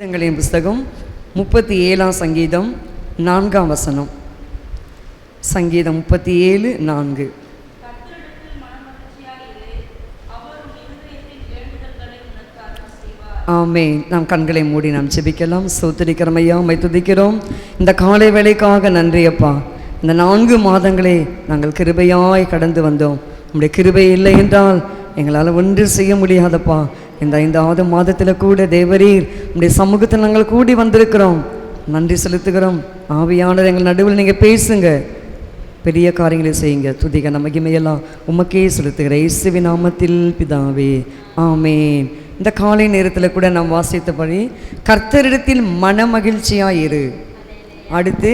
சங்கீதங்களின் புஸ்தகம் முப்பத்தி ஏழாம் சங்கீதம் நான்காம் வசனம். சங்கீதம் முப்பத்தி ஏழு நான்கு. ஆமே நாம் கண்களை மூடி நாம் ஜெபிக்கலாம். சோத்திரிக்கிறோம் ஐயா உம்மை துதிக்கிறோம். இந்த காலை வேலைக்காக நன்றி அப்பா. இந்த நான்கு மாதங்களே நாங்கள் கிருபையாய் கடந்து வந்தோம். நம்முடைய கிருபை இல்லை என்றால் எங்களால் ஒன்று செய்ய முடியாதப்பா. இந்த ஐந்தாவது மாதத்தில் கூட தேவரீர் உம்முடைய சமூகத்தில் நாங்கள் கூடி வந்திருக்கிறோம். நன்றி செலுத்துகிறோம். ஆவியானவர் எங்கள் நடுவில் நீங்கள் பேசுங்க. பெரிய காரியங்களை செய்யுங்க. துதிக நமகிமையெல்லாம் உமக்கே செலுத்துகிற இயேசுவி நாமத்தில் பிதாவே. ஆமேன். இந்த காலை நேரத்தில் கூட நாம் வாசித்தபடி கர்த்தரிடத்தில் மனமகிழ்ச்சியாயிரு அடுத்து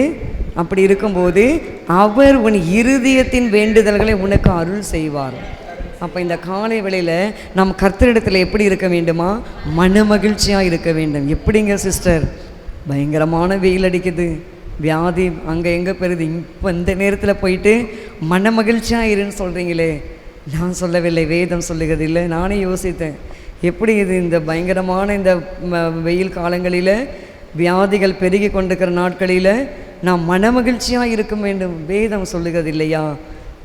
அப்படி இருக்கும்போது அவர் உன் இருதயத்தின் வேண்டுதல்களை உனக்கு அருள் செய்வார். அப்போ இந்த காலை வேளையில் நாம் கர்த்தரிடத்தில் எப்படி இருக்க வேண்டுமா? மனமகிழ்ச்சியாக இருக்க வேண்டும். எப்படிங்க சிஸ்டர் பயங்கரமான வெயில் அடிக்குது. வியாதி அங்கே எங்கே பெறுது? இப்போ இந்த நேரத்தில் போயிட்டு மன மகிழ்ச்சியாக இருன்னு சொல்கிறீங்களே நான் சொல்லவில்லை வேதம் சொல்லுகிறது இல்லை. நானே யோசித்தேன். எப்படி இது இந்த பயங்கரமான இந்த வெயில் காலங்களில் வியாதிகள் பெருகி கொண்டிருக்கிற நாட்களில் நாம் மனமகிழ்ச்சியாக இருக்க வேண்டும்? வேதம் சொல்லுகிறது இல்லையா?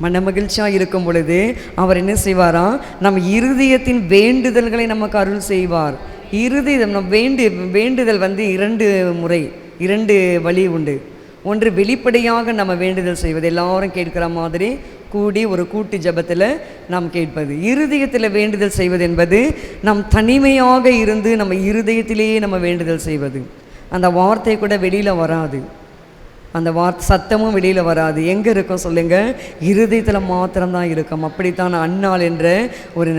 மனமகிழ்ச்சியாக இருக்கும் பொழுது அவர் என்ன செய்வாராம் நம் இருதயத்தின் வேண்டுதல்களை நமக்கு அருள் செய்வார். இருதயம் நம் வேண்டு வேண்டுதல் வந்து இரண்டு முறை இரண்டு வழி உண்டு. ஒன்று வெளிப்படையாக நம்ம வேண்டுதல் செய்வது. எல்லாரும் கேட்கிற மாதிரி கூடி ஒரு கூட்டு ஜெபத்தில் நாம் கேட்பது. இருதயத்தில் வேண்டுதல் செய்வது என்பது நம் தனிமையாக இருந்து நம்ம இருதயத்திலேயே நம்ம வேண்டுதல் செய்வது. அந்த வார்த்தை கூட வெளியில் வராது. அந்த வார்த்தை சத்தமும் வெளியில் வராது. எங்கே இருக்கும் சொல்லுங்கள் இருதயத்தில் மாத்திரம்தான் இருக்கும். அப்படித்தான் அன்னாள் என்ற ஒரு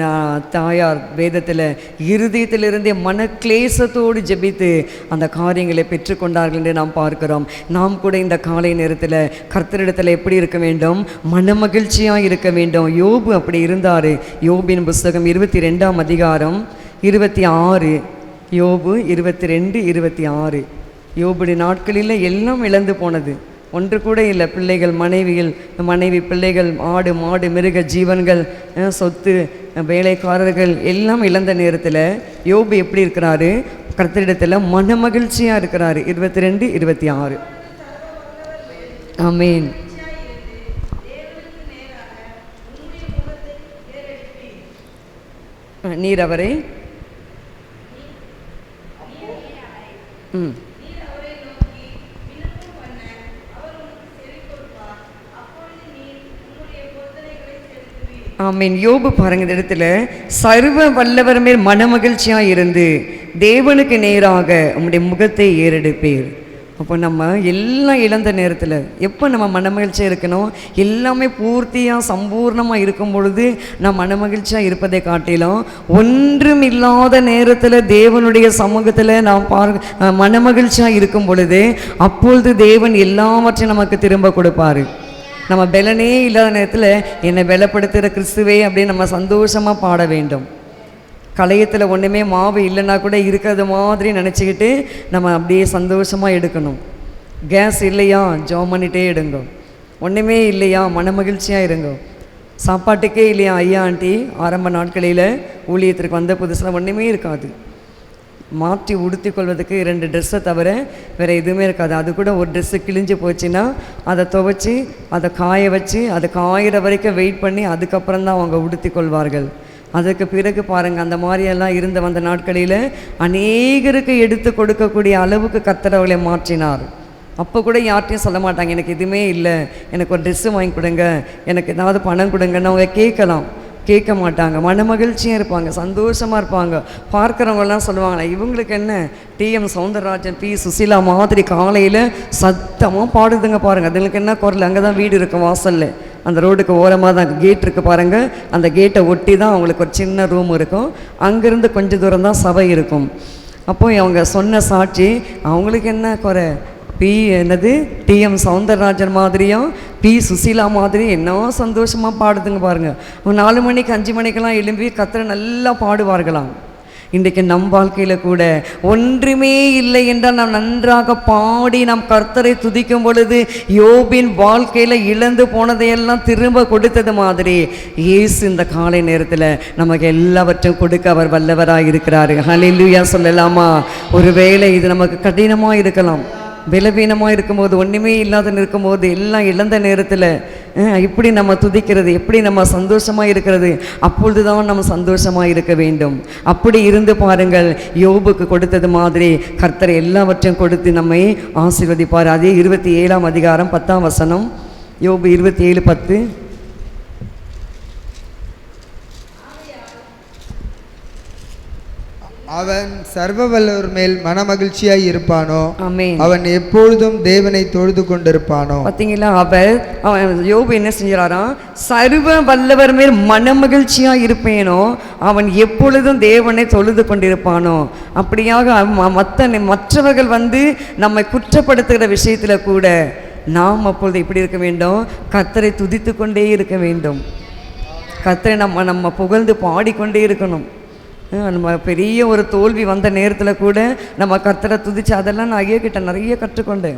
தாயார் வேதத்தில் இருதயத்திலிருந்தே மன கிளேசத்தோடு ஜெபித்து அந்த காரியங்களை பெற்றுக்கொண்டார்கள் என்று நாம் பார்க்கிறோம். நாம் கூட இந்த காலை நேரத்தில் கர்த்தரிடத்தில் எப்படி இருக்க வேண்டும்? மனமகிழ்ச்சியாக இருக்க வேண்டும். யோபு அப்படி இருந்தார். யோபின் புஸ்தகம் இருபத்தி ரெண்டாம் அதிகாரம் இருபத்தி ஆறு. யோபு இருபத்தி ரெண்டு இருபத்தி ஆறு. யோபுடைய நாட்களில் எல்லாம் இழந்து போனது. ஒன்று கூட இல்லை. பிள்ளைகள் மனைவிகள் மனைவி பிள்ளைகள் ஆடு மாடு மிருக ஜீவன்கள் சொத்து வேலைக்காரர்கள் எல்லாம் இழந்த நேரத்தில் யோபு எப்படி இருக்கிறாரு? கர்த்தரிடத்தில் மனமகிழ்ச்சியாக இருக்கிறாரு. இருபத்தி ரெண்டு இருபத்தி ஆறு ஆமீன் நீர் அவரை. ம். ஆமீன். யோபு பாருங்க இந்த இடத்துல சர்வ வல்லவர் மேல் மனமகிழ்ச்சியாக இருந்து தேவனுக்கு நேராக உங்களுடைய முகத்தை ஏறெடுப்பீர். அப்போ நம்ம எல்லாம் இழந்த நேரத்தில் எப்போ நம்ம மனமகிழ்ச்சியாக இருக்கணும்? எல்லாமே பூர்த்தியாக சம்பூர்ணமாக இருக்கும் பொழுது நான் மனமகிழ்ச்சியாக இருப்பதை காட்டிலும் ஒன்றும் இல்லாத நேரத்தில் தேவனுடைய சமூகத்தில் நாம் பார் மனமகிழ்ச்சியாக இருக்கும் பொழுது அப்பொழுது தேவன் எல்லாவற்றையும் நமக்கு திரும்ப கொடுப்பாரு. நம்ம பலனே இல்லாத நேரத்தில் என்னை பலப்படுத்துகிற கிறிஸ்துவே அப்படின்னு நம்ம சந்தோஷமாக பாட வேண்டும். களையத்தில் ஒன்றுமே மாவு இல்லைன்னா கூட இருக்கிறது மாதிரி நினச்சிக்கிட்டு நம்ம அப்படியே சந்தோஷமாக எடுக்கணும். கேஸ் இல்லையா? ஜோம் பண்ணிகிட்டே எடுங்க. ஒன்றுமே இல்லையா? மனமகிழ்ச்சியாக இருங்க. சாப்பாட்டுக்கே இல்லையா? ஐயா ஆண்டி ஆரம்ப நாட்களில் ஊழியத்திற்கு வந்த புதுசில் ஒன்றுமே இருக்காது. மாற்றி உடுத்திக் கொள்வதற்கு இரண்டு ட்ரெஸ்ஸை தவிர வேறு எதுவுமே இருக்காது. அது கூட ஒரு ட்ரெஸ்ஸு கிழிஞ்சு போச்சுன்னா அதை துவைச்சி அதை காய வச்சு அது காயிற வரைக்கும் வெயிட் பண்ணி அதுக்கப்புறம் தான் அவங்க உடுத்திக் கொள்வார்கள் அதுக்கு பிறகு பாருங்கள் அந்த மாதிரியெல்லாம் இருந்த வந்த நாட்களில் அநேகருக்கு எடுத்து கொடுக்கக்கூடிய அளவுக்கு கர்த்தர் மாற்றினார். அப்போ கூட யார்ட்டையும் சொல்ல மாட்டாங்க எனக்கு எதுவுமே இல்லை. எனக்கு ஒரு ட்ரெஸ்ஸு வாங்கி கொடுங்க. எனக்கு ஏதாவது பணம் கொடுங்கன்னு அவங்க கேட்கலாம். கேட்க மாட்டாங்க மனமகிழ்ச்சியாக இருப்பாங்க சந்தோஷமாக இருப்பாங்க. பார்க்குறவங்கலாம் சொல்லுவாங்களே இவங்களுக்கு என்ன? DM Soundararajan B. சுசீலா மாதிரி காலையில் சத்தமாக பாடுதுங்க பாருங்கள் அதுங்களுக்கு என்ன குரல்? அங்கே தான் வீடு இருக்கும் வாசலில். அந்த ரோடுக்கு ஓரமாக தான் கேட் இருக்குது பாருங்கள் அந்த கேட்டை ஒட்டி தான் அவங்களுக்கு ஒரு சின்ன ரூம் இருக்கும். அங்கேருந்து கொஞ்சம் தூரம் தான் சபை இருக்கும். அப்போ அவங்க சொன்ன சாட்சி அவங்களுக்கு என்ன குறை? பி என்னது? டிஎம் சவுந்தரராஜன் மாதிரியும் பி சுசீலா மாதிரி என்ன சந்தோஷமாக பாடுதுங்க பாருங்கள் ஒரு நாலு மணிக்கு அஞ்சு மணிக்கெல்லாம் எழும்பி கத்திர நல்லா பாடுவார்களாம். இன்றைக்கு நம் வாழ்க்கையில் கூட ஒன்றுமே இல்லை என்றால் நாம் நன்றாக பாடி நாம் கர்த்தரை துதிக்கும் பொழுது யோபின் வாழ்க்கையில் இழந்து போனதையெல்லாம் திரும்ப கொடுத்தது மாதிரி இயேசு இந்த காலை நேரத்தில் நமக்கு எல்லாவற்றையும் கொடுக்க அவர் வல்லவராக இருக்கிறாரு ஹalleluya சொல்லலாமா? ஒருவேளை இது நமக்கு கடினமாக இருக்கலாம். பலவீனமாக இருக்கும்போது ஒன்றுமே இல்லாத இருக்கும்போது எல்லாம் இழந்த நேரத்தில் இப்படி நம்ம துதிக்கிறது எப்படி நம்ம சந்தோஷமாக இருக்கிறது அப்பொழுது தான் நம்ம சந்தோஷமாக இருக்க வேண்டும். அப்படி இருந்து பாருங்கள் யோபுக்கு கொடுத்தது மாதிரி கர்த்தர் எல்லாவற்றையும் கொடுத்து நம்மை ஆசீர்வதிப்பார். அதே இருபத்தி ஏழாம் அதிகாரம் பத்தாம் வசனம் யோபு இருபத்தி ஏழு பத்து. அவன் சர்வ வல்லவர் மேல் மனமகிழ்ச்சியாய் இருப்பானோ? அவன் எப்பொழுதும் தேவனை தொழுது கொண்டிருப்பானோ? பார்த்தீங்களா அவர் அவன் யோபு என்ன செஞ்சாராம் சர்வ வல்லவர் மேல் மனமகிழ்ச்சியா இருப்பேனோ அவன் எப்பொழுதும் தேவனை தொழுது கொண்டிருப்பானோ. அப்படியாக மற்ற மற்றவர்கள் வந்து நம்மை குற்றப்படுத்துகிற விஷயத்துல கூட நாம் அப்பொழுது எப்படி இருக்க வேண்டும்? கர்த்தரை துதித்து கொண்டே இருக்க வேண்டும். கர்த்தரை நம்ம நம்ம புகழ்ந்து பாடிக்கொண்டே இருக்கணும். நம்ம பெரிய ஒரு தோல்வி வந்த நேரத்தில் கூட நம்ம கத்தரை துதிச்சு அதெல்லாம் நான் ஐயா நிறைய கற்றுக்கொண்டேன்.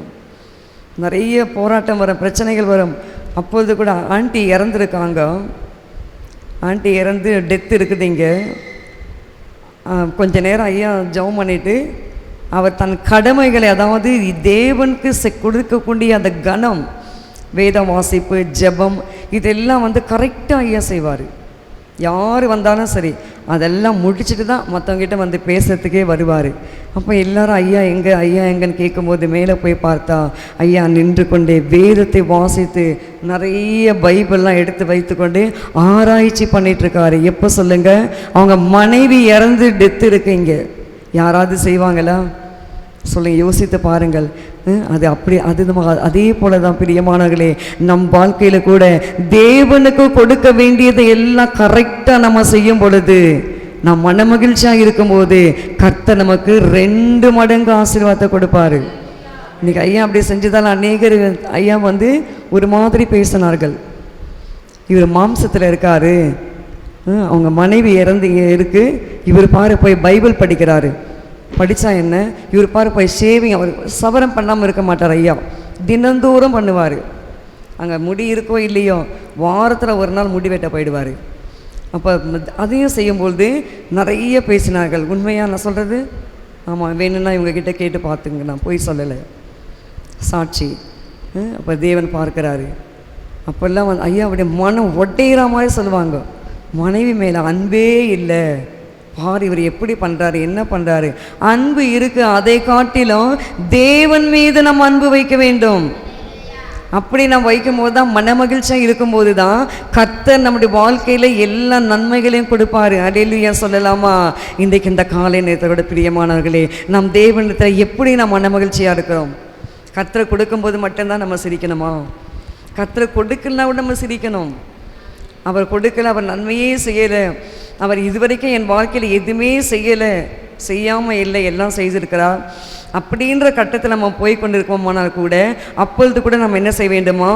நிறைய போராட்டம் வரும் பிரச்சனைகள் வரும். அப்பொழுது கூட ஆண்டி இறந்துருக்காங்க. ஆண்டி இறந்து டெத் இருக்குது இங்கே. கொஞ்ச நேரம் ஐயா ஜெபம் பண்ணிட்டு அவர் தன் கடமைகளை அதாவது தேவனுக்கு செ- கொடுக்கக்கூடிய அந்த கணம் வேதம் வாசிப்பு ஜெபம் இதெல்லாம் வந்து கரெக்டாக ஐயா செய்வார். யார் வந்தாலும் சரி அதெல்லாம் முடிச்சுட்டு தான் மற்றவங்ககிட்ட வந்து பேசுறதுக்கே வருவார். அப்போ எல்லாரும் ஐயா எங்கே ஐயா எங்கன்னு கேட்கும்போது மேலே போய் பார்த்தா ஐயா நின்று கொண்டே வேதத்தை வாசித்து நிறைய பைபிள்லாம் எடுத்து வைத்துக்கொண்டு ஆராய்ச்சி பண்ணிகிட்ருக்காரு எப்போ சொல்லுங்கள் அவங்க மனைவி இறந்து டெத்து இருக்கு இங்கே. யாராவது செய்வாங்களா? சொல்லுங்கள் யோசித்து பாருங்கள். அது அப்படி அது நம்ம அதே போல தான் பிரியமானவர்களே நம் வாழ்க்கையில் கூட தேவனுக்கு கொடுக்க வேண்டியதை எல்லாம் கரெக்டாக நம்ம செய்யும் பொழுது நாம் மனமகிழ்ச்சியாக இருக்கும்போது கர்த்தர் நமக்கு ரெண்டு மடங்கு ஆசீர்வாதத்தை கொடுப்பாரு. இன்னைக்கு ஐயா அப்படி செஞ்சதால் அநேகர் ஐயா வந்து ஒரு மாதிரி பேசினார்கள். இவர் மாம்சத்தில் இருக்காரு. அவங்க மனைவி இறந்து இருக்குது இவர் பாரு போய் பைபிள் படிக்கிறாரு. படித்தா என்ன? இவர் பாரு போய் ஷேவிங் அவர் சவரம் பண்ணாமல் இருக்க மாட்டார் ஐயா. தினந்தோறும் பண்ணுவார். அங்கே முடி இருக்கோ இல்லையோ வாரத்தில் ஒரு நாள் முடி வெட்ட போயிடுவார். அப்போ அதையும் செய்யும்பொழுது நிறைய பேசினார்கள். உண்மையாக நான் சொல்கிறது ஆமாம் வேணும்னா இவங்கக்கிட்ட கேட்டு பார்த்துங்க. நான் போய் சொல்லலை. சாட்சி. அப்போ தேவன் பார்க்குறாரு. அப்போல்லாம் வந்து ஐயா அப்படியே மனம் ஒட்டையிற மாதிரி சொல்லுவாங்க. மனைவி மேலே அன்பே இல்லை. பார் இவர் எப்படி பண்ணுறாரு என்ன பண்ணுறாரு அன்பு இருக்கு அதை காட்டிலும் தேவன் மீது நம்ம அன்பு வைக்க வேண்டும். அப்படி நாம் வைக்கும்போது தான் மனமகிழ்ச்சியாக இருக்கும்போது தான் கர்த்தர் நம்முடைய வாழ்க்கையில் எல்லா நன்மைகளையும் கொடுப்பாரு. அடையிலுயா சொல்லலாமா? இன்றைக்கு இந்த காலை நேரத்தோட பிரியமானவர்களே நம் தேவனத்தில் எப்படி நாம் மனமகிழ்ச்சியாக இருக்கிறோம்? கர்த்தரை கொடுக்கும்போது மட்டும்தான் நம்ம சிரிக்கணுமா? கர்த்தரை கொடுக்கலனா கூட நம்ம சிரிக்கணும். அவர் கொடுக்கல அவர் நன்மையே செய்யலை. அவர் இதுவரைக்கும் என் வாழ்க்கையில் எதுவுமே செய்யலை. செய்யாமல் இல்லை எல்லாம் செய்திருக்கிறார் அப்படின்ற கட்டத்தில் நம்ம போய் கொண்டிருக்கோமானால் கூட அப்பொழுது கூட நம்ம என்ன செய்ய வேண்டுமா?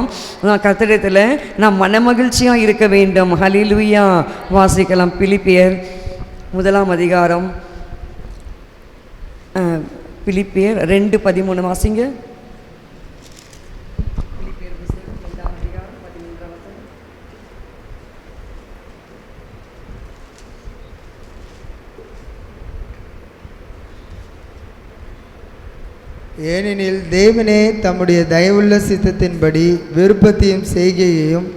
கத்திடத்தில் நான் மனமகிழ்ச்சியாக இருக்க வேண்டும். ஹலிலுயா வாசிக்கலாம். பிலிப்பியர் முதலாம் அதிகாரம். பிலிப்பியர் ரெண்டு பதிமூணு வாசிங்க. ஏனெனில் தேவனே தம்முடைய தயவுள்ள சித்தத்தின்படி விருப்பத்தையும் செய்கையையும்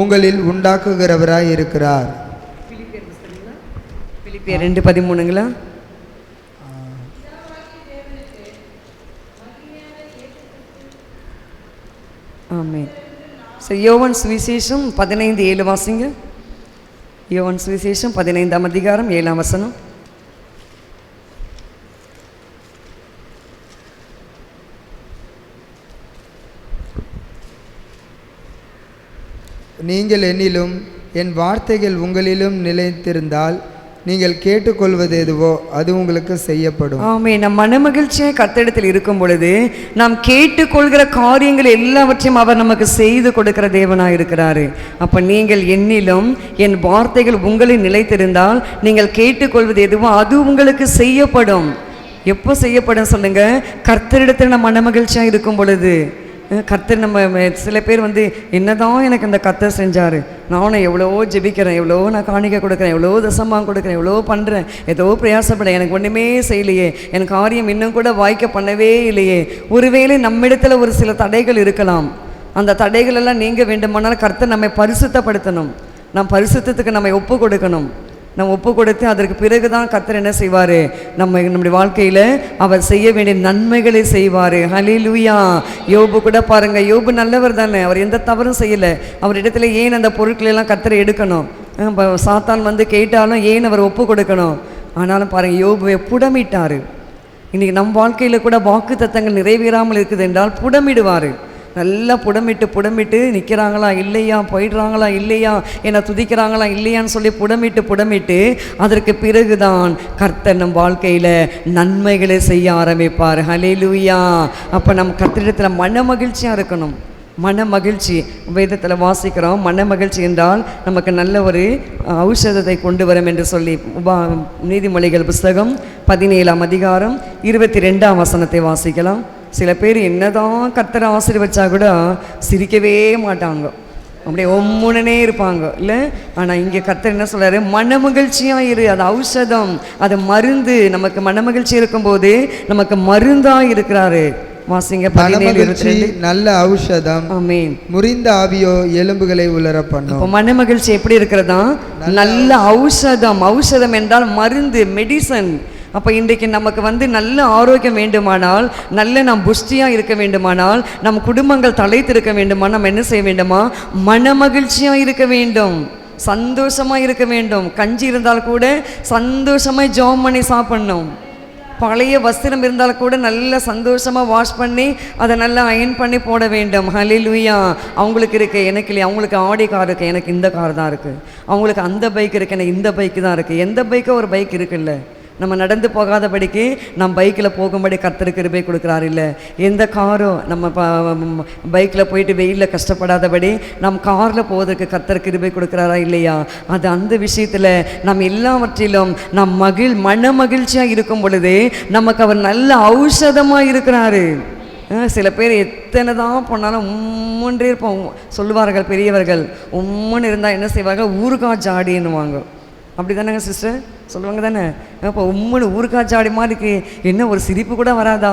உங்களில் உண்டாக்குகிறவராய் இருக்கிறார் பிலிப்பியர் ரெண்டு பதிமூணுங்களா? ஆமே ஸோ யோவன் சுவிசேஷம் பதினைந்து ஏழு வாசிங்க. யோவன் சுவிசேஷம் பதினைந்தாம் அதிகாரம் ஏழாம் வசனம். நீங்கள் என்னிலும் என் வார்த்தைகள் உங்களிலும் நிலைத்திருந்தால் நீங்கள் கேட்டுக்கொள்வது எதுவோ அது உங்களுக்கு செய்யப்படும். ஆமே நம் மனமகிழ்ச்சியாக கத்திடத்தில் இருக்கும் பொழுது நாம் கேட்டுக்கொள்கிற காரியங்கள் எல்லாவற்றையும் அவர் நமக்கு செய்து கொடுக்கிற தேவனாக இருக்கிறாரு. அப்போ நீங்கள் என்னிலும் என் வார்த்தைகள் உங்களில் நிலைத்திருந்தால் நீங்கள் கேட்டுக்கொள்வது எதுவோ அது உங்களுக்கு செய்யப்படும். எப்போ செய்யப்படும் சொல்லுங்க? கர்த்தரிடத்தில் நம்ம மனமகிழ்ச்சியாக இருக்கும் பொழுது. கர்த்தர் நம்ம சில பேர் வந்து என்னதான் எனக்கு இந்த கர்த்தர் செஞ்சார். நானும் எவ்வளோ ஜெபிக்கிறேன் எவ்வளோ நான் காணிக்க கொடுக்குறேன் எவ்வளோ தசமாக கொடுக்குறேன் எவ்வளோ பண்ணுறேன் ஏதோ பிரயாசப்பட எனக்கு ஒன்றுமே செய்யலையே. எனக்கு காரியம் இன்னும் கூட வாய்க்க பண்ணவே இல்லையே. ஒருவேளை நம்மிடத்தில் ஒரு சில தடைகள் இருக்கலாம். அந்த தடைகளெல்லாம் நீங்க வேண்டுமானால் கர்த்தர் நம்மை பரிசுத்தப்படுத்தணும். நம் பரிசுத்தத்துக்கு நம்மை ஒப்பு கொடுக்கணும். நம்ம ஒப்பு கொடுத்து அதற்கு பிறகு தான் கர்த்தர் என்ன செய்வார்? நம்ம நம்முடைய வாழ்க்கையில் அவர் செய்ய வேண்டிய நன்மைகளை செய்வார். ஹலிலுயா யோபு கூட பாருங்க யோபு நல்லவர் தானே. அவர் எந்த தவறும் செய்யலை. அவர் இடத்துல ஏன் அந்த பொருட்களெல்லாம் கத்தரை எடுக்கணும்? சாத்தான் வந்து கேட்டாலும் ஏன் அவர் ஒப்பு கொடுக்கணும்? ஆனாலும் பாருங்கள் யோபுவை புடமிட்டார். இன்றைக்கி நம் வாழ்க்கையில் கூட வாக்கு தத்தங்கள் நிறைவேறாமல் இருக்குது என்றால் புடமிடுவார். நல்லா புடமிட்டு புடமிட்டு நிற்கிறாங்களா இல்லையா? போயிடுறாங்களா இல்லையா? என்னை துதிக்கிறாங்களா இல்லையான்னு சொல்லி புடமிட்டு புடமிட்டு அதற்கு பிறகுதான் கர்த்தர் நம் வாழ்க்கையில் நன்மைகளை செய்ய ஆரம்பிப்பார். ஹலேலூயா அப்போ நம்ம கர்த்தரிடத்தில் மன மகிழ்ச்சியாக இருக்கணும். மன மகிழ்ச்சி வேதத்தில் வாசிக்கிறோம். மன மகிழ்ச்சி என்றால் நமக்கு நல்ல ஒரு ஔஷதத்தை கொண்டு வரும் என்று சொல்லி உபா நீதிமொழிகள் புஸ்தகம் பதினேழாம் அதிகாரம் இருபத்தி ரெண்டாம் வசனத்தை வாசிக்கலாம். சில பேர் என்னதான் கர்த்தரை ஆசீர்வச்சா கூட சிரிக்கவே மாட்டாங்க. அப்படியே ஒம்முனே இருப்பாங்க. இல்லை? ஆனால் இங்கே கர்த்தர் என்ன சொல்றாரு? மன மகிழ்ச்சியாக இரு. அது ஔஷதம். அது மருந்து. நமக்கு மன மகிழ்ச்சி இருக்கும்போது நமக்கு மருந்தாக இருக்கிறாரு. வாசிங்க மனமகிழ்ச்சி நல்ல ஔஷதம். ஆமீன். முறிந்த ஆவியோ எலும்புகளை உலர பண்ணும். இப்போ மன மகிழ்ச்சி எப்படி இருக்கிறதா? நல்ல ஔஷதம். ஔஷதம் என்றால் மருந்து மெடிசன் அப்போ இன்றைக்கு நமக்கு வந்து நல்ல ஆரோக்கியம் வேண்டுமானால் நல்ல நாம் புஷ்டியாக இருக்க வேண்டுமானால் நம் குடும்பங்கள் தலைத்திருக்க வேண்டுமா நம்ம என்ன செய்ய வேண்டுமா? மன மகிழ்ச்சியாக இருக்க வேண்டும். சந்தோஷமாக இருக்க வேண்டும். கஞ்சி இருந்தால் கூட சந்தோஷமாக ஜோம் பண்ணி சாப்பிட்ணும். பழைய வஸ்திரம் இருந்தால் கூட நல்ல சந்தோஷமாக வாஷ் பண்ணி அதை நல்லா அயன் பண்ணி போட வேண்டும். ஹலிலுயா அவங்களுக்கு இருக்குது எனக்கு இல்லையா? அவங்களுக்கு ஆடி கார் இருக்குது எனக்கு இந்த கார் தான் இருக்குது அவங்களுக்கு அந்த பைக் இருக்குது எனக்கு இந்த பைக்கு தான் இருக்குது எந்த பைக்கோ ஒரு பைக் இருக்குல்ல? நம்ம நடந்து போகாதபடிக்கு நம் பைக்கில் போகும்படி கர்த்தர் கிருபை கொடுக்குறாரு இல்லை. எந்த காரோ நம்ம பைக்கில் போயிட்டு வெயிலில் கஷ்டப்படாதபடி நம் காரில் போவதற்கு கர்த்தர் கிருபை கொடுக்குறாரா இல்லையா? அது அந்த விஷயத்தில் நம்ம எல்லாவற்றிலும் நம் மகிழ் மன மகிழ்ச்சியாக இருக்கும் பொழுது நமக்கு அவர் நல்ல ஔஷதமாக இருக்கிறாரு. சில பேர் எத்தனை தான் போனாலும் உம்முன்றே இருப்போம். சொல்லுவார்கள் பெரியவர்கள் உம்முன்னு இருந்தால் என்ன செய்வார்கள் ஊருகா ஜாடின்னுவாங்க. அப்படி தானேங்க சிஸ்டர்? சொல்லுவாங்க தானே? இப்போ உம்முன்னு ஊருக்காச்சாடி ஜாடி மாதிரி இருக்கு என்ன ஒரு சிரிப்பு கூட வராதா?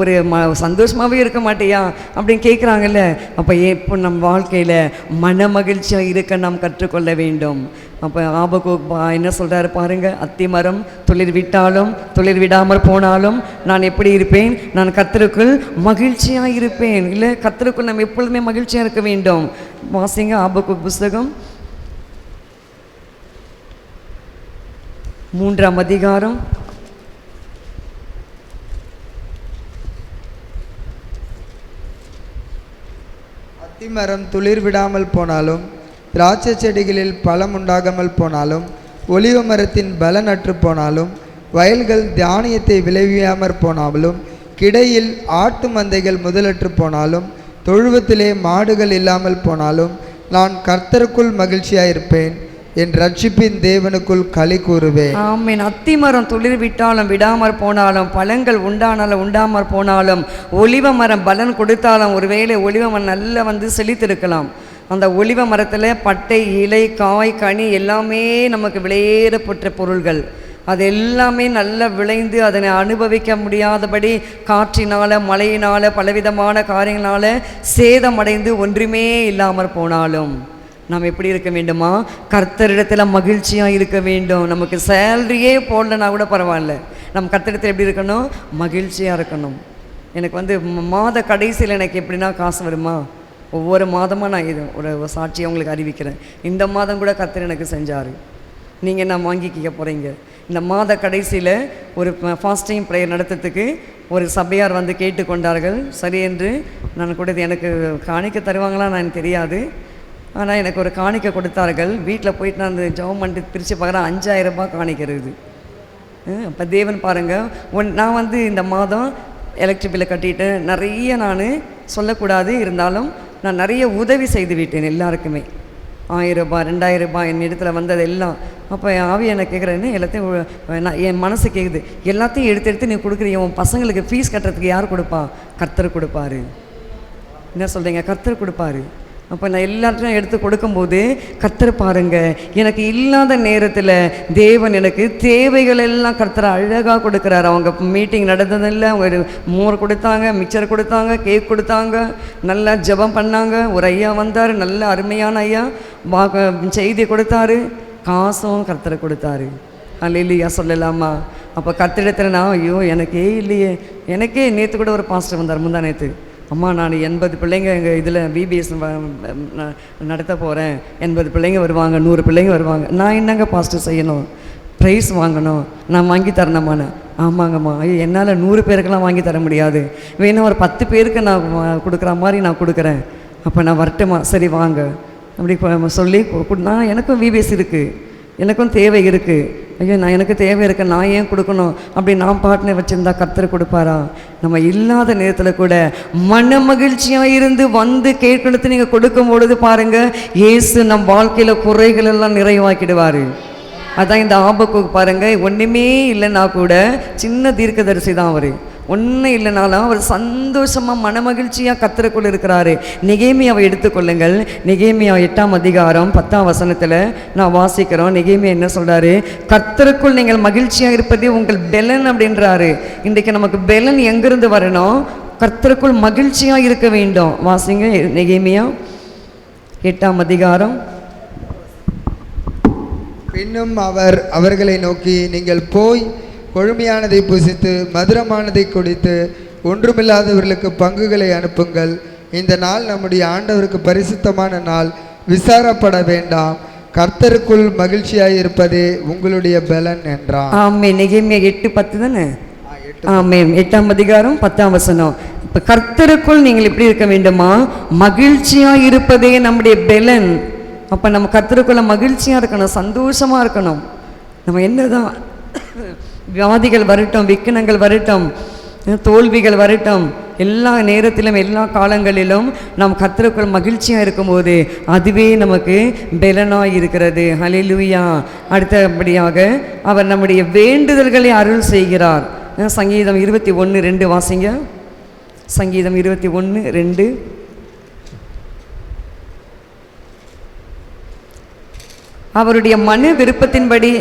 ஒரு ம சந்தோஷமாகவே இருக்க மாட்டியா? அப்படின்னு கேட்குறாங்கல்ல அப்போ எப்போ நம் வாழ்க்கையில் மன மகிழ்ச்சியாக இருக்க நாம் கற்றுக்கொள்ள வேண்டும். அப்போ ஆபகோ என்ன சொல்கிறாரு பாருங்கள் அத்தி மரம் தொழில் விட்டாலும் தொழில் விடாமல் போனாலும் நான் எப்படி இருப்பேன்? நான் கத்தருக்குள் மகிழ்ச்சியாக இருப்பேன். இல்லை கத்தருக்குள் நம்ம எப்பொழுதுமே மகிழ்ச்சியாக இருக்க வேண்டும். வாசிங்க ஆபகோ புஸ்தகம் மூன்றாம் அதிகாரம். அத்திமரம் துளிர் விடாமல் போனாலும் திராட்சை செடிகளில் பழம் உண்டாகாமல் போனாலும் ஒலிவ மரத்தின் பலனற்று போனாலும் வயல்கள் தானியத்தை விளைவியாமற் போனாலும் கிடையில் ஆட்டு மந்தைகள் முதலற்று போனாலும் தொழுவத்திலே மாடுகள் இல்லாமல் போனாலும் நான் கர்த்தருக்குள் மகிழ்ச்சியாயிருப்பேன். என் ரட்சிப்பின் தேவனுக்குள் களி கூறுவேன் ஆமீன். அத்தி மரம் துளிர் விட்டாலும் விடாமற் போனாலும் பழங்கள் உண்டானாலும் உண்டாமற் போனாலும் ஒலிவ மரம் பலன் கொடுத்தாலும் ஒருவேளை ஒலிவ மரம் நல்லா வந்து செழித்திருக்கலாம். அந்த ஒலிவ மரத்தில் பட்டை இலை காய் கனி எல்லாமே நமக்கு விளையேறப்பட்ட பொருள்கள். அது எல்லாமே நல்லா விளைந்து அதனை அனுபவிக்க முடியாதபடி காற்றினால் மழையினால் பலவிதமான காரியங்களால் சேதமடைந்து ஒன்றுமே இல்லாமற் போனாலும். நாம் எப்படி இருக்க வேண்டுமா? கர்த்தரிடத்தில் மகிழ்ச்சியாக இருக்க வேண்டும். நமக்கு சேலரியே போடலனா கூட பரவாயில்ல. நம்ம கர்த்தரிடத்தில் எப்படி இருக்கணும்? மகிழ்ச்சியாக இருக்கணும். எனக்கு வந்து மாத கடைசியில் எனக்கு எப்படின்னா காசு வருமா? ஒவ்வொரு மாதமாக நான் இது ஒரு ஒரு சாட்சியை உங்களுக்கு அறிவிக்கிறேன். இந்த மாதம் கூட கர்த்தர் எனக்கு செஞ்சார். நீங்கள் என்ன வாங்கிக்க போகிறீங்க இந்த மாத கடைசியில் ஒரு ஃபாஸ்டிங் ப்ரேயர் நடத்துறதுக்கு ஒரு சபையார் வந்து கேட்டுக்கொண்டார்கள். சரி என்று நான் கூட இது எனக்கு காணிக்க தருவாங்களா நான் தெரியாது. ஆனால் எனக்கு ஒரு காணிக்கை கொடுத்தார்கள். வீட்டில் போயிட்டு நான் அந்த ஜவம் பண்ணிட்டு பிரித்து பார்க்குறேன். அஞ்சாயிரம் ரூபாய் காணிக்கிறது அப்போ தேவன் பாருங்கள் ஒன் நான் வந்து இந்த மாதம் எலக்ட்ரிக் பில்லை கட்டிட்டு நிறைய நான் சொல்லக்கூடாது இருந்தாலும் நான் நிறைய உதவி செய்து விட்டேன் எல்லாருக்குமே. ஆயிரம் ரூபாய் ரெண்டாயிரம் ரூபாய் என் இடத்துல வந்தது எல்லாம் அப்போ என் ஆவி என்ன கேட்குறேன்னு எல்லாத்தையும் நான் என் மனசு கேட்குது எல்லாத்தையும் எடுத்து எடுத்து நீ கொடுக்குறீங்க உன் பசங்களுக்கு ஃபீஸ் கட்டுறதுக்கு யார் கொடுப்பா? கர்த்தர் கொடுப்பாரு. என்ன சொல்கிறீங்க கர்த்தர் கொடுப்பாரு. அப்போ நான் எல்லாத்தையும் எடுத்து கொடுக்கும்போது கர்த்தர் பாருங்க எனக்கு இல்லாத நேரத்தில் தேவன் எனக்கு தேவைகள் எல்லாம் கர்த்தர் அழகாக கொடுக்குறாரு. அவங்க மீட்டிங் நடந்ததில்லை அவங்க ஒரு மோர் கொடுத்தாங்க மிக்சர் கொடுத்தாங்க கேக் கொடுத்தாங்க நல்லா ஜெபம் பண்ணாங்க. ஒரு ஐயா வந்தார் நல்ல அருமையான ஐயா வா செய்தி கொடுத்தாரு. காசும் கர்த்தரை கொடுத்தாரு. அல்லையா சொல்லலாமா? அப்போ கத்திடத்தில் நான் ஐயோ எனக்கே இல்லையே. எனக்கே நேற்று கூட ஒரு பாஸ்டர் வந்தார் முந்தா நேற்று அம்மா நான் எண்பது பிள்ளைங்க எங்கள் இதில் பிபிஎஸ் நடத்த போகிறேன் எண்பது பிள்ளைங்க வருவாங்க நூறு பிள்ளைங்க வருவாங்க. நான் என்னங்க பாஸ்டர் செய்யணும்? ப்ரைஸ் வாங்கணும். நான் வாங்கி தரணுமாண்ணே ஆமாங்கம்மா. ஐயோ என்னால் நூறு பேருக்கெல்லாம் வாங்கி தர முடியாது. வேணும் ஒரு பத்து பேருக்கு நான் கொடுக்குற மாதிரி நான் கொடுக்குறேன். அப்போ நான் வரட்டுமா? சரி வாங்க. அப்படி சொல்லி கொடு- நான் எனக்கும் விபிஎஸ் இருக்குது எனக்கும் தேவை இருக்குது ஐயோ நான் எனக்கு தேவை இருக்கு நான் ஏன் கொடுக்கணும்? அப்படி நான் பாட்டினை வச்சுருந்தா கத்தர் கொடுப்பாரா? நம்ம இல்லாத நேரத்தில் கூட மன மகிழ்ச்சியாக இருந்து வந்து கேட்கணுத்து நீங்கள் கொடுக்கும் பொழுது பாருங்கள் இயேசு நம் வாழ்க்கையில் குறைகள் எல்லாம் நிறைவாக்கிடுவார். அதான் இந்த ஆபக்கு பாருங்கள் ஒன்றுமே இல்லைன்னா கூட சின்ன தீர்க்கதரிசி தான் அவர். ஒன்றும் இல்லைனாலும் அவர் சந்தோஷமாக மனமகிழ்ச்சியாக கத்திரக்குள் இருக்கிறாரு. நிகேமியாவை எடுத்துக்கொள்ளுங்கள் நிகேமியா எட்டாம் அதிகாரம் பத்தாம் வசனத்தில் நான் வாசிக்கிறோம். நிகேமியா என்ன சொல்கிறாரு கத்தருக்குள் நீங்கள் மகிழ்ச்சியாக இருப்பதே உங்கள் பெலன் அப்படின்றாரு. இன்றைக்கு நமக்கு பெலன் எங்கேருந்து வரணும்? கர்த்தருக்குள் மகிழ்ச்சியாக இருக்க வேண்டும். வாசிங்க நிகேமியா எட்டாம் அதிகாரம். பின்னும் அவர் அவர்களை நோக்கி நீங்கள் போய் கொழுமையானதை புசித்து மதுரமானதை குடித்து ஒன்றுமில்லாதவர்களுக்கு பங்குகளை அனுப்புங்கள். இந்த நாள் நம்முடைய ஆண்டவருக்கு பரிசுத்தமான நாள். விசாரப்பட வேண்டாம். கர்த்தருக்குள் மகிழ்ச்சியாய் இருப்பதே உங்களுடைய பலன் என்றான் ஆமே நெகேமியா எட்டு பத்து தானே? ஆமே எட்டாம் அதிகாரம் பத்தாம் வசனம். இப்போ கர்த்தருக்குள் நீங்கள் எப்படி இருக்க வேண்டுமா? மகிழ்ச்சியா இருப்பதே நம்முடைய பெலன். அப்போ நம்ம கர்த்தருக்குள்ள மகிழ்ச்சியா இருக்கணும் சந்தோஷமா இருக்கணும். நம்ம என்னதான் வியாதிகள் வரட்டும் விக்கனங்கள் வரட்டும் தோல்விகள் வரட்டும் எல்லா நேரத்திலும் எல்லா காலங்களிலும் நாம் கத்திரக்குள் மகிழ்ச்சியாக இருக்கும்போது அதுவே நமக்கு பெலனாய் இருக்கிறது. ஹalleluya அடுத்தபடியாக அவர் நம்முடைய வேண்டுதல்களை அருள் செய்கிறார். சங்கீதம் இருபத்தி ஒன்று ரெண்டு வாசிங்க. சங்கீதம் இருபத்தி ஒன்று ரெண்டு. அவருடைய மனு விருப்பத்தின்படி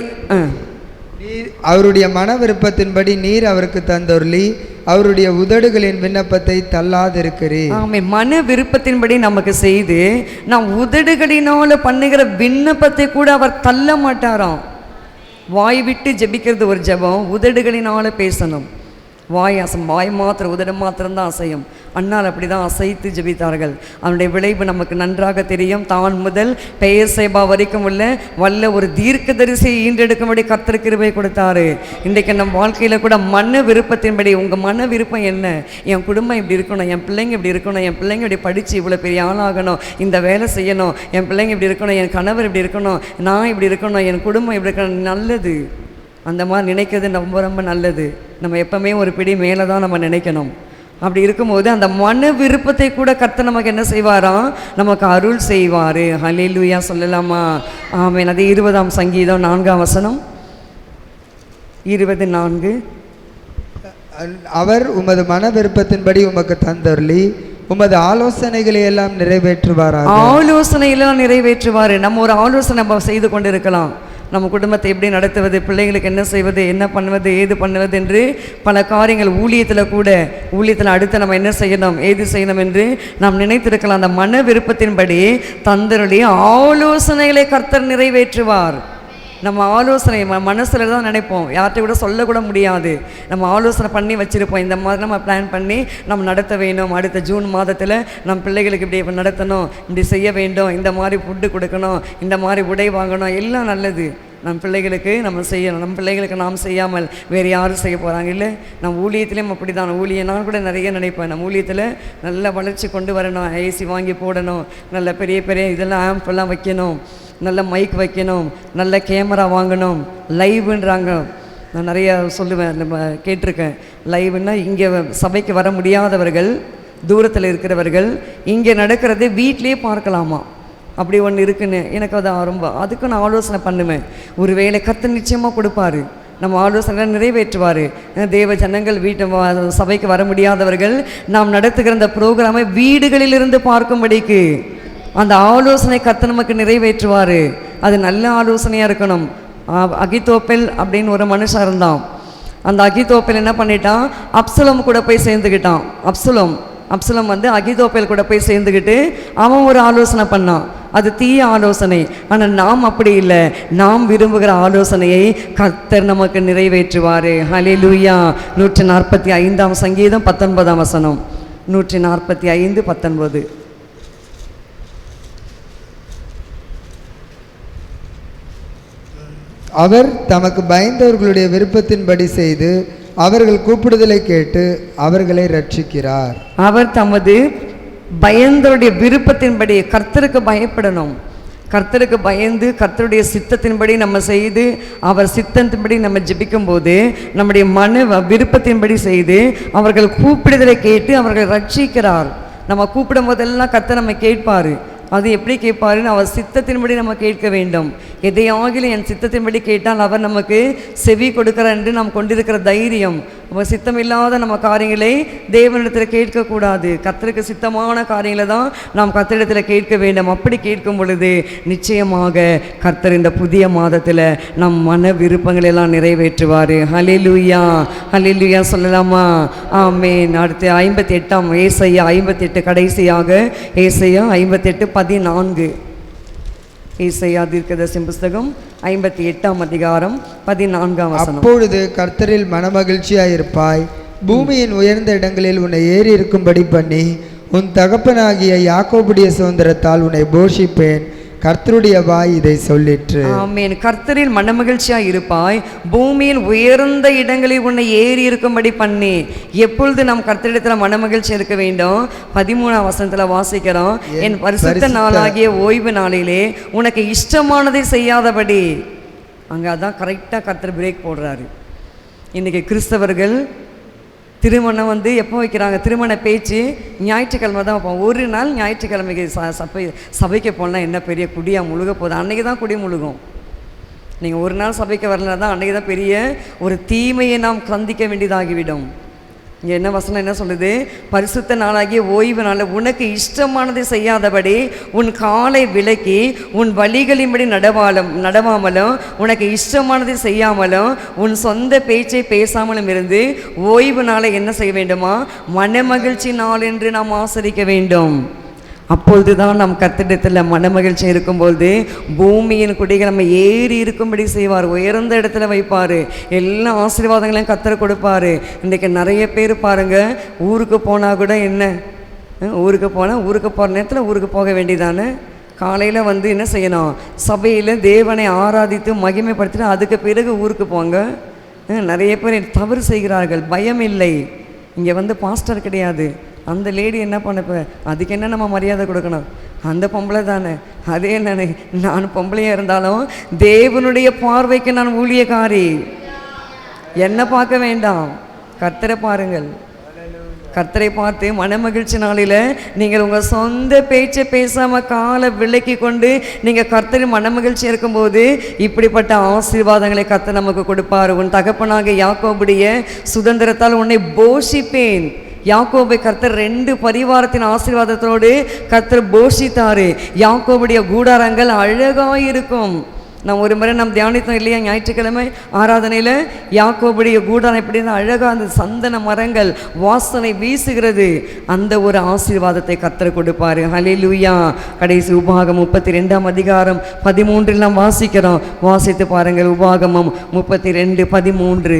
அவருடைய மன விருப்பத்தின்படி நீர் அவருக்கு தந்தொருளி அவருடைய உதடுகளின் விண்ணப்பத்தை தள்ளாதிருக்கிறேன் ஆமே மன விருப்பத்தின்படி நமக்கு செய்து நாம் உதடுகளினால பண்ணுகிற விண்ணப்பத்தை கூட அவர் தள்ள மாட்டாராம் வாய் விட்டு ஜெபிக்கிறது ஒரு ஜெபம் உதடுகளினால பேசணும். வாய் அசம் வாய் மாத்திரம் உதடு மாத்திரம்தான் அசையும். அண்ணால் அப்படி தான் அசைத்து ஜெபித்தார்கள். அவனுடைய விளைவு நமக்கு நன்றாக தெரியும். தான் முதல் பெயர் சேபா வரைக்கும் உள்ள வல்ல ஒரு தீர்க்க தரிசியை ஈன்றெடுக்கும்படி கத்திருக்கிறவே கொடுத்தாரு. இன்றைக்கு நம் வாழ்க்கையில் கூட மன விருப்பத்தின்படி உங்கள் மன விருப்பம் என்ன? என் குடும்பம் இப்படி இருக்கணும் என் பிள்ளைங்க இப்படி இருக்கணும் என் பிள்ளைங்க இப்படி படித்து இவ்வளோ பெரிய ஆளாகணும் இந்த வேலை செய்யணும் என் பிள்ளைங்க இப்படி இருக்கணும் என் கணவர் இப்படி இருக்கணும் நான் இப்படி இருக்கணும் என் குடும்பம் இப்படி இருக்கணும் நல்லது. அந்த மாதிரி நினைக்கிறது ரொம்ப ரொம்ப நல்லது. நம்ம எப்பவுமே ஒரு பிடி மேலே தான் நம்ம நினைக்கணும். அப்படி இருக்கும்போது அந்த மன விருப்பத்தை கூட கர்த்தர் நமக்கு என்ன செய்வாராம் நமக்கு அருள் செய்வார். ஹalleluya சொல்லலாமா? ஆமென். அது இருபதாம் சங்கீதம் நான்காம் வசனம். இருபது நான்கு. அவர் உமது மன விருப்பத்தின்படி உமக்கு தந்தொருளி உமது ஆலோசனைகளை எல்லாம் நிறைவேற்றுவாராக. ஆலோசனையெல்லாம் நிறைவேற்றுவார். நம்ம ஒரு ஆலோசனை நம்ம செய்து கொண்டிருக்கலாம். நம்ம குடும்பத்தை எப்படி நடத்துவது பிள்ளைங்களுக்கு என்ன செய்வது என்ன பண்ணுவது ஏது பண்ணுவது என்று பல காரியங்கள் ஊழியத்தில் கூட ஊழியத்தில் அடுத்து நம்ம என்ன செய்யணும் ஏது செய்யணும் என்று நாம் நினைத்திருக்கலாம். அந்த மன விருப்பத்தின்படி தந்தருடைய ஆலோசனைகளை கர்த்தர் நிறைவேற்றுவார். நம்ம ஆலோசனை மனசில் தான் நினைப்போம். யார்கிட்ட கூட சொல்லக்கூட முடியாது. நம்ம ஆலோசனை பண்ணி வச்சுருப்போம். இந்த மாதிரி நம்ம பிளான் பண்ணி நம்ம நடத்த வேணும். அடுத்த ஜூன் மாதத்தில் நம்ம பிள்ளைகளுக்கு இப்படி நடத்தணும். இப்படி செய்ய வேண்டும். இந்த மாதிரி ஃபுட்டு கொடுக்கணும். இந்த மாதிரி உடை வாங்கணும். எல்லாம் நல்லது. நம் பிள்ளைகளுக்கு நம்ம செய்யணும். நம்ம பிள்ளைகளுக்கு நாம் செய்யாமல் வேறு யாரும் செய்ய போகிறாங்க இல்லை நம்ம ஊழியத்திலையும் அப்படி தான் ஊழியம் நான் கூட நிறைய நினைப்பேன். நம்ம ஊழியத்தில் நல்ல வளர்ச்சி கொண்டு வரணும். ஏசி வாங்கி போடணும். நல்ல பெரிய பெரிய இதெல்லாம் ஆம்பெல்லாம் வைக்கணும். நல்ல மைக் வைக்கணும். நல்ல கேமரா வாங்கணும். லைவுன்றாங்க நான் நிறைய சொல்லுவேன். நம்ம கேட்டிருக்கேன். லைவுன்னா இங்கே சபைக்கு வர முடியாதவர்கள் தூரத்தில் இருக்கிறவர்கள் இங்கே நடக்கிறது வீட்டிலேயே பார்க்கலாமா? அப்படி ஒன்று இருக்குன்னு எனக்கு அது ரொம்ப அதுக்கு நான் ஆலோசனை பண்ணுவேன். ஒரு வேலை கற்று நிச்சயமாக கொடுப்பாரு. நம்ம ஆலோசனை நிறைவேற்றுவார். தேவ ஜனங்கள் வீட்டு சபைக்கு வர முடியாதவர்கள் நாம் நடத்துகிற அந்த ப்ரோக்ராமை வீடுகளிலிருந்து பார்க்கும்படிக்கு அந்த ஆலோசனை கற்று நமக்கு நிறைவேற்றுவார். அது நல்ல ஆலோசனையாக இருக்கணும். அகிதோப்பெல் அப்படின்னு ஒரு மனுஷன் இருந்தான். அந்த அகிதோப்பெல் என்ன பண்ணிட்டான்? அப்சலம் கூட போய் சேர்ந்துக்கிட்டான் அப்சலம். அப்சலம் வந்து அகிதோப்பேல் கூட போய் சேர்ந்துக்கிட்டு அவன் ஒரு ஆலோசனை பண்ணான். அது தீய ஆலோசனை. ஆனால் நாம் அப்படி இல்லை. நாம் விரும்புகிற ஆலோசனையை கர்த்தர் நமக்கு நிறைவேற்றுவார். ஹalleluya நூற்றி நாற்பத்தி ஐந்தாம் சங்கீதம் பத்தொன்பதாம் வசனம். நூற்றி நாற்பத்தி ஐந்து பத்தொன்பது. அவர் தமக்கு பயந்தவர்களுடைய விருப்பத்தின்படி செய்து அவர்கள் கூப்பிடுதலை கேட்டு அவர்களை ரட்சிக்கிறார் அவர் தமது பயந்தருடைய விருப்பத்தின்படி கர்த்தருக்கு பயப்படணும். கர்த்தருக்கு பயந்து கர்த்தருடைய சித்தத்தின்படி நம்ம செய்து அவர் சித்தத்தின்படி நம்ம ஜெபிக்கும்போது நம்முடைய மன விருப்பத்தின்படி செய்து அவர்கள் கூப்பிடுதலை கேட்டு அவர்கள் ரட்சிக்கிறார். நம்ம கூப்பிடும் போதெல்லாம் கர்த்தர் நம்ம கேட்பார். அது எப்படி கேட்பாருன்னு அவர் சித்தத்தின்படி நம்ம கேட்க வேண்டும். எதையாகிலும் என் சித்தத்தின்படி கேட்டால் அவர் நமக்கு செவி கொடுக்கிறார் என்று நாம் கொண்டிருக்கிற தைரியம். நம்ம சித்தமில்லாத நம்ம காரியங்களை தேவனிடத்தில் கேட்கக்கூடாது. கத்தருக்கு சித்தமான காரியங்களை தான் நாம் கத்தரிடத்தில் கேட்க வேண்டும். அப்படி கேட்கும் பொழுது நிச்சயமாக கர்த்தர் இந்த புதிய மாதத்தில் நம் மன விருப்பங்களை எல்லாம் நிறைவேற்றுவார். ஹலிலுயா ஹலிலுயா சொல்லலாமா? ஆமேன் அடுத்து ஐம்பத்தி எட்டாம் ஏசையா ஐம்பத்தி எட்டு கடைசியாக. ஏசையா ஐம்பத்தெட்டு பதினான்கு. ஏசையா தீர்க்கதரிசி புஸ்தகம் ஐம்பத்தி எட்டாம் அதிகாரம் பதினான்காம் வசனம். அப்பொழுது கர்த்தரில் மனமகிழ்ச்சியாயிருப்பாய். பூமியின் உயர்ந்த இடங்களில் உன்னை ஏறி இருக்கும்படி பண்ணி உன் தகப்பனாகிய யாக்கோபுடைய சுதந்திரத்தால் உன்னை போஷிப்பேன். கர்த்தருடைய வாய் இதை சொல்லிற்று. ஆமென். கர்த்தரில் மனமகிழ்ச்சியா இருப்பாய். பூமியின் உயர்ந்த இடங்களில் உன்னை ஏறி இருக்கும்படி பண்ணி. எப்பொழுது நாம் கர்த்தரிடத்தில் மனமகிழ்ச்சி இருக்க வேண்டும்? பதிமூணாம் வசனத்துல வாசிக்கிறோம். என் பரிசுத்த பரிசுத்த- நாளாகிய ஓய்வு நாளிலே உனக்கு இஷ்டமானதை செய்யாதபடி. அங்க அதான் கரெக்டாக கர்த்தர் பிரேக் போடுறாரு. இன்னைக்கு கிறிஸ்தவர்கள் திருமணம் வந்து எப்போ வைக்கிறாங்க? திருமண பேச்சு ஞாயிற்றுக்கிழமை தான் வைப்போம். ஒரு நாள் ஞாயிற்றுக்கிழமைக்கு ச சபை சபைக்கு போனால் என்ன பெரிய குடியாக முழுக போகுது? அன்றைக்கி தான் குடி முழுகும். நீங்கள் ஒரு நாள் சபைக்கு வரலனா தான் அன்றைக்கி தான் பெரிய ஒரு தீமையை நாம் சந்திக்க வேண்டியதாகிவிடும். இங்கே என்ன வசனம் என்ன சொல்லுது? பரிசுத்த நாளாகிய ஓய்வு நாளில் உனக்கு இஷ்டமானதை செய்யாதபடி உன் காலை விலக்கி உன் வழிகளின்படி நடவாலும் நடவாமலும் உனக்கு இஷ்டமானதை செய்யாமலும் உன் சொந்த பேச்சை பேசாமலும் இருந்து ஓய்வு நாளை என்ன செய்ய வேண்டுமா? மனமகிழ்ச்சி நாள் என்று நாம் ஆசரிக்க வேண்டும். அப்பொழுது தான் நம் கத்திடத்தில் மனமகிழ்ச்சி இருக்கும்போது பூமியின் குடிகள் நம்ம ஏறி இருக்கும்படி செய்வார் உயர்ந்த இடத்துல வைப்பார். எல்லா ஆசீர்வாதங்களையும் கத்திர கொடுப்பாரு. இன்றைக்கி நிறைய பேர் பாருங்கள் ஊருக்கு போனால் கூட என்ன? ஊருக்கு போனால் ஊருக்கு போகிற நேரத்தில் ஊருக்கு போக வேண்டியதானே? காலையில் வந்து என்ன செய்யணும்? சபையில் தேவனை ஆராதித்து மகிமைப்படுத்திட்டு அதுக்கு பிறகு ஊருக்கு போங்க. நிறைய பேர் தவறு செய்கிறார்கள் பயம் இல்லை. இங்கே வந்து பாஸ்டர் கிடையாது. அந்த லேடி என்ன பண்ணப்ப அதுக்கு என்ன நம்ம மரியாதை கொடுக்கணும்? அந்த பொம்பளை தானே. அதே நான் நான் பொம்பளையாக இருந்தாலும் தேவனுடைய பார்வைக்கு நான் ஊழியக்காரி. என்ன பார்க்க வேண்டாம். கர்த்தரை பாருங்கள். கர்த்தரை பார்த்து மனமகிழ்ச்சி நாளில் நீங்கள் உங்கள் சொந்த பேச்சை பேசாமல் காலை விலக்கி கொண்டு நீங்கள் கர்த்தரின் மனமகிழ்ச்சி இருக்கும்போது இப்படிப்பட்ட ஆசீர்வாதங்களை கர்த்தர் நமக்கு கொடுப்பார். உன் தகப்பனாக யாக்கோபுடைய சுதந்திரத்தால் உன்னை போஷிப்பேன். யாக்கோபை கர்த்தர் ரெண்டு பரிவாரத்தின் ஆசீர்வாதத்தோடு கர்த்தர் போஷித்தாரு. யாக்கோபுடைய கூடாரங்கள் அழகாக இருக்கும் நான் ஒரு முறை நம் தியானித்தோம் இல்லையா? ஞாயிற்றுக்கிழமை ஆராதனையில் யாக்கோபுடைய கூடாரம் எப்படி இருந்தால் அழகாக அந்த சந்தன மரங்கள் வாசனை வீசுகிறது. அந்த ஒரு ஆசீர்வாதத்தை கத்தர் கொடுப்பாரு. ஹalleluya. கடைசி உபாகம் முப்பத்தி ரெண்டாம் அதிகாரம் பதிமூன்றில் நாம் வாசிக்கிறோம். வாசித்து பாருங்கள் உபாகமம் முப்பத்தி ரெண்டு பதிமூன்று.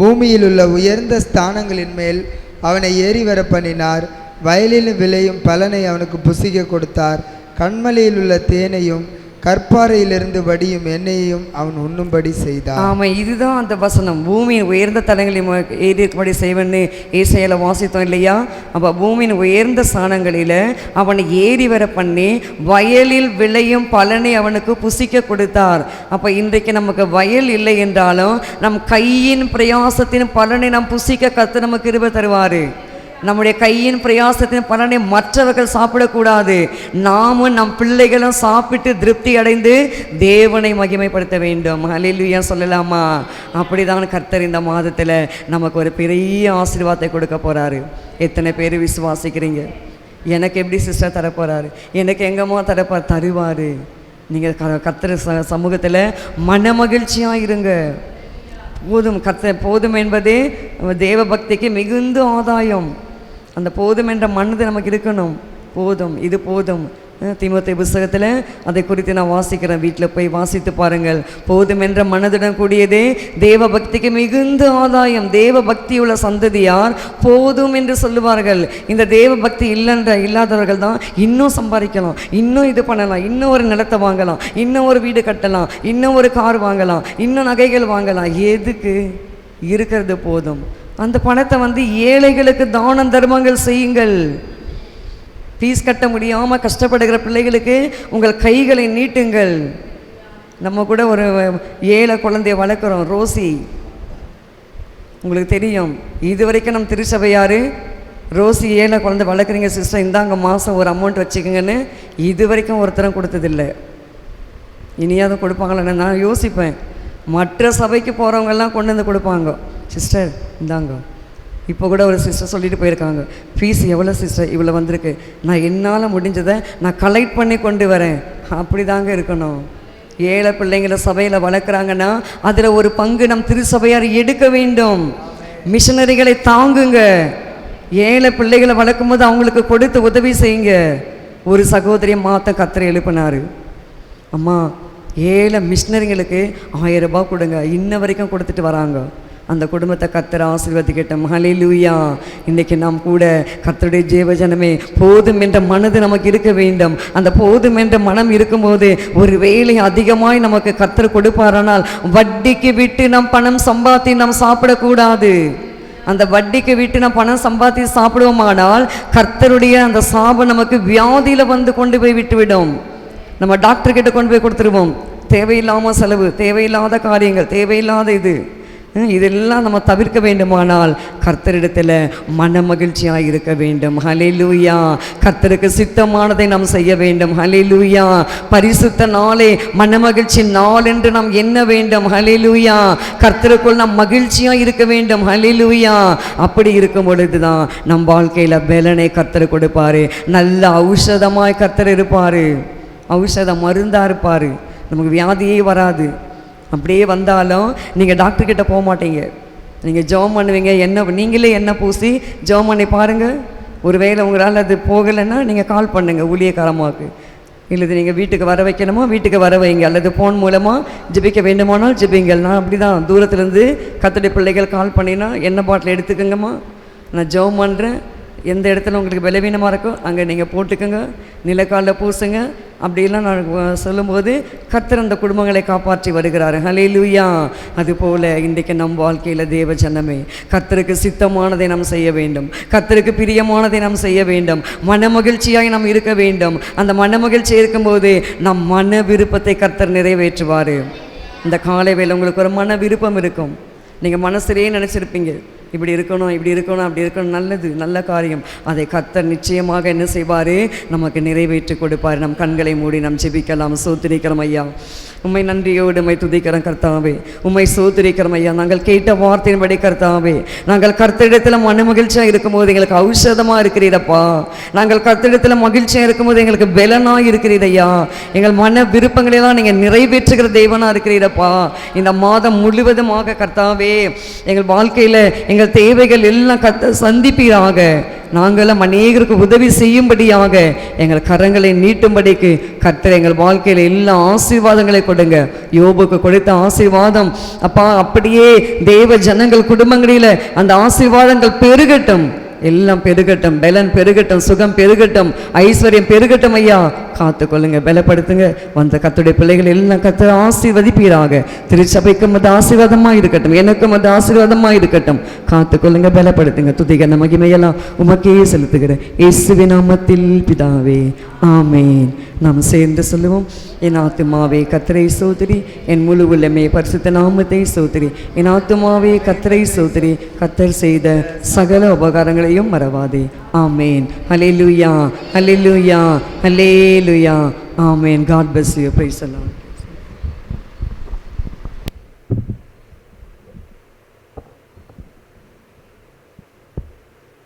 பூமியில் உள்ள உயர்ந்த ஸ்தானங்களின் மேல் அவனை ஏறி வர பண்ணினார். வயலில் விளையும் பலனை அவனுக்கு புசிக்க கொடுத்தார். கண்மலையில் உள்ள தேனையும் கற்பாறையிலிருந்து வடியும் எண்ணெயையும் அவன் உண்ணும்படி செய்தான் ஆமா இதுதான் அந்த வசனம். பூமியின் உயர்ந்த தலங்களில் ஏறி இருக்கும்படி செய்வன்னு ஏசையில வாசித்தோம் இல்லையா? அப்போ பூமியின் உயர்ந்த ஸ்தானங்களில் அவனை ஏறி வர பண்ணி வயலில் விளையும் பலனை அவனுக்கு புசிக்க கொடுத்தார். அப்போ இன்றைக்கு நமக்கு வயல் இல்லை என்றாலும் நம் கையின் பிரயாசத்தின் பலனை நாம் புசிக்க கற்று நமக்கு இருவ தருவார். நம்முடைய கையின் பிரயாசத்தின் பலனை மற்றவர்கள் சாப்பிடக்கூடாது. நாமும் நம் பிள்ளைகளும் சாப்பிட்டு திருப்தி அடைந்து தேவனை மகிமைப்படுத்த வேண்டும். ஹalleluya சொல்லலாமா? அப்படிதான் கர்த்தர் இந்த மாதத்தில் நமக்கு ஒரு பெரிய ஆசீர்வாதத்தை கொடுக்க போகிறாரு எத்தனை பேர் விசுவாசிக்கிறீங்க? எனக்கு எப்படி சிஸ்டர் தரப்போகிறாரு எனக்கு எங்கம்மா தரப்போ தருவார். நீங்கள் க கர்த்தர் ச சமூகத்தில் மனமகிழ்ச்சியாக இருங்க. போதும் கத்த போதும் என்பதே தேவ பக்திக்கு மிகுந்த ஆதாயம். அந்த போதும் என்ற மனது நமக்கு இருக்கணும். போதும் இது போதும். திமுத்தை புஸ்தகத்தில் அதை குறித்து நான் வாசிக்கிறேன். வீட்டில் போய் வாசித்து பாருங்கள். போதும் என்ற மனதுடன் கூடியதே தேவ பக்திக்கு மிகுந்த ஆதாயம். தேவ பக்தியுள்ள சந்ததியார் போதும் என்று சொல்லுவார்கள். இந்த தேவ பக்தி இல்லைன்ற இல்லாதவர்கள் தான் இன்னும் சம்பாதிக்கலாம். இன்னும் இது பண்ணலாம். இன்னும் ஒரு நிலத்தை வாங்கலாம். இன்னும் ஒரு வீடு கட்டலாம். இன்னும் ஒரு கார் வாங்கலாம். இன்னும் நகைகள் வாங்கலாம். எதுக்கு? இருக்கிறது போதும். அந்த பணத்தை வந்து ஏழைகளுக்கு தானம் தர்மங்கள் செய்யுங்கள். ஃபீஸ் கட்ட முடியாமல் கஷ்டப்படுகிற பிள்ளைகளுக்கு உங்கள் கைகளை நீட்டுங்கள். நம்ம கூட ஒரு ஏழை குழந்தைய வளர்க்குறோம் ரோசி. உங்களுக்கு தெரியும் இது வரைக்கும் நம்ம திருச்சபையார் ரோசி ஏழை குழந்தை வளர்க்குறீங்க சிஸ்டர். இந்தாங்க மாதம் ஒரு அமௌண்ட் வச்சுக்கோங்கன்னு இது வரைக்கும் ஒருத்தரும் கொடுத்ததில்லை. இனியாவது கொடுப்பாங்களே? நான் யோசிப்பேன். மற்ற சபைக்கு போகிறவங்கெல்லாம் கொண்டு வந்து கொடுப்பாங்க. சிஸ்டர் இந்தாங்க. இப்போ கூட ஒரு சிஸ்டர் சொல்லிட்டு போயிருக்காங்க. ஃபீஸ் எவ்வளோ சிஸ்டர் இவ்வளோ வந்திருக்கு. நான் என்னால் முடிஞ்சதை நான் கலெக்ட் பண்ணி கொண்டு வரேன். அப்படி தாங்க இருக்கணும். ஏழை பிள்ளைங்களை சபையில் வளர்க்குறாங்கன்னா அதில் ஒரு பங்கு நம் திருச்சபையார் எடுக்க வேண்டும். மிஷனரிகளை தாங்குங்க. ஏழை பிள்ளைகளை வளர்க்கும் போது அவங்களுக்கு கொடுத்து உதவி செய்யுங்க. ஒரு சகோதரியை மாற்ற கத்திரை எழுப்பினார். அம்மா ஏழை மிஷினரிங்களுக்கு ஆயிரம் ரூபாய் கொடுங்க. இன்ன வரைக்கும் கொடுத்துட்டு வராங்க. அந்த குடும்பத்தை கத்தர் ஆசீர்வதிக்கட்டும். லூயா இன்னைக்கு நாம் கூட கர்த்தருடைய ஜீவஜனமே போதும் என்ற மனது நமக்கு இருக்க வேண்டும். அந்த போதும் என்ற மனம் இருக்கும்போது ஒரு வேலை அதிகமாய் நமக்கு கத்தர் கொடுப்பாரானால் வட்டிக்கு விட்டு நாம் பணம் சம்பாத்தி நாம் சாப்பிடக்கூடாது. அந்த வட்டிக்கு விட்டு நாம் பணம் சம்பாத்தி சாப்பிடுவோமானால் கர்த்தருடைய அந்த சாபம் நமக்கு வியாதியில் வந்து கொண்டு போய் விட்டுவிடும். நம்ம டாக்டர் கிட்ட கொண்டு போய் கொடுத்துருவோம். தேவையில்லாமல் செலவு தேவையில்லாத காரியங்கள் தேவையில்லாத இது. இதெல்லாம் நம்ம தவிர்க்க வேண்டுமானால் கர்த்தரிடத்தில் மன மகிழ்ச்சியாக இருக்க வேண்டும். ஹalleluya கர்த்தருக்கு சித்தமானதை நாம் செய்ய வேண்டும். ஹalleluya பரிசுத்த நாளே மன மகிழ்ச்சி நாள் என்று நாம் எண்ண வேண்டும். ஹalleluya கர்த்தருக்குள் நாம் மகிழ்ச்சியாக இருக்க வேண்டும். ஹalleluya அப்படி இருக்கும் பொழுது தான் நம் வாழ்க்கையில் பலனை கர்த்தர் கொடுப்பாரு. நல்ல ஔஷதமாய் கர்த்தர் இருப்பார். ஔஷதம் மருந்தாக இருப்பார். நமக்கு வியாதியே வராது. அப்படியே வந்தாலும் நீங்கள் டாக்டர்கிட்ட போக மாட்டீங்க. நீங்கள் ஜெபம் பண்ணுவீங்க என்ன நீங்களே என்ன பூசி ஜெபம் பண்ணி பாருங்கள் ஒருவேளை உங்களால் அது போகலைன்னா நீங்கள் கால் பண்ணுங்கள் ஊழியக்காரமாக்கு இல்லது நீங்கள் வீட்டுக்கு வர வைக்கணுமா? வீட்டுக்கு வர வைங்க. அல்லது ஃபோன் மூலமாக ஜிபிக்க வேண்டுமானால் ஜிபிங்கள். நான் அப்படி தான் தூரத்துலேருந்து கத்தடி பிள்ளைகள் கால் பண்ணினா எண்ணெய் பாட்டில் எடுத்துக்கோங்கம்மா? நான் ஜெபம் பண்ணுறேன் எந்த இடத்துல உங்களுக்கு பலவீனமாக இருக்கோ அங்கே நீங்கள் போட்டுக்கோங்க நிலக்காலில் பூசுங்க. அப்படிலாம் நான் சொல்லும்போது கர்த்தர் அந்த குடும்பங்களை காப்பாற்றி வருகிறார். ஹalleluya அதுபோல் இன்றைக்கு நம் வாழ்க்கையில் தேவ ஜனமே கர்த்தருக்கு சித்தமானதை நாம் செய்ய வேண்டும். கர்த்தருக்கு பிரியமானதை நாம் செய்ய வேண்டும். மன மகிழ்ச்சியாய் நாம் இருக்க வேண்டும். அந்த மன மகிழ்ச்சி இருக்கும்போது நம் மன விருப்பத்தை கர்த்தர் நிறைவேற்றுவார். இந்த காலை வேலை உங்களுக்கு ஒரு மன விருப்பம் இருக்கும். நீங்கள் மனசுலேயே நினச்சிருப்பீங்க. இப்படி இருக்கணும் இப்படி இருக்கணும் அப்படி இருக்கணும். நல்லது நல்ல காரியம். அதை கத்தர் நிச்சயமாக என்ன செய்வார்? நமக்கு நிறைவேற்றி கொடுப்பார். நம் கண்களை மூடி நாம் ஜெபிக்கலாம். சோத்திரிக்கிறோம் ஐயா. உண்மை நன்றியோடு உண்மை துதிக்கிறோம் கர்த்தாவே. உண்மை சோத்திரிக்கிறோம் ஐயா. நாங்கள் கேட்ட வார்த்தையின்படி கர்த்தாவே. நாங்கள் கர்த்தரிடத்தில் மன மகிழ்ச்சியாக இருக்கும்போது எங்களுக்கு ஔஷதமாக இருக்கிறீரப்பா. நாங்கள் கர்த்தரிடத்தில் மகிழ்ச்சியாக இருக்கும்போது எங்களுக்கு பலனாக இருக்கிறீர் ஐயா. எங்கள் மன விருப்பங்களெல்லாம் நீங்கள் நிறைவேற்றுகிற தெய்வனாக இருக்கிறீரப்பா. இந்த மாதம் முழுவதுமாக கர்த்தாவே எங்கள் வாழ்க்கையில் எங்கள் எங்கள் தேவைகள் எல்லாம் கத்த சந்திப்பீராக. நாங்களும் அநேகருக்கு உதவி செய்யும்படியாக எங்கள் கரங்களை நீட்டும்படிக்கு கர்த்தர் எங்கள் வாழ்க்கையில் எல்லா ஆசீர்வாதங்களை கொடுங்க. யோபுக்கு கொடுத்த ஆசீர்வாதம். அப்பா அப்படியே தேவ ஜனங்கள் குடும்பங்களில் அந்த ஆசீர்வாதங்கள் பெருகட்டும். எல்லாம் பெருகட்டும் பலன் பெருகட்டும் சுகம் பெருகட்டும் ஐஸ்வர்யம் பெருகட்டும் ஐயா. காத்துக்கொள்ளுங்க பலப்படுத்துங்க. வந்த கத்துடைய பிள்ளைகள் எல்லாம் கத்து ஆசீர்வதிப்பீராக. திருச்சபைக்கும் அது ஆசீர்வாதமாக இருக்கட்டும் எனக்கும் அது ஆசீர்வாதமாக இருக்கட்டும். காத்துக்கொள்ளுங்க பலப்படுத்துங்க. துதிகன மகிமையெல்லாம் உமக்கே செலுத்துகிறேன். இயேசுவி நாமத்தில் பிதாவே. ஆமேன். நாம் சேர்ந்து சொல்லுவோம் என் ஆத்துமாவே கத்திரை சோதரி என் முழு உள்ளமே பரிசுத்த நாமத்தை சோதரி. என் ஆத்துமாவே கத்திரை சோதரி. கத்தர் செய்த சகல உபகாரங்களையும் மறவாதே. ஆமேன். ஹalleluya ஹalleluya ஹலேலுயா ஆமேன். God bless you praise the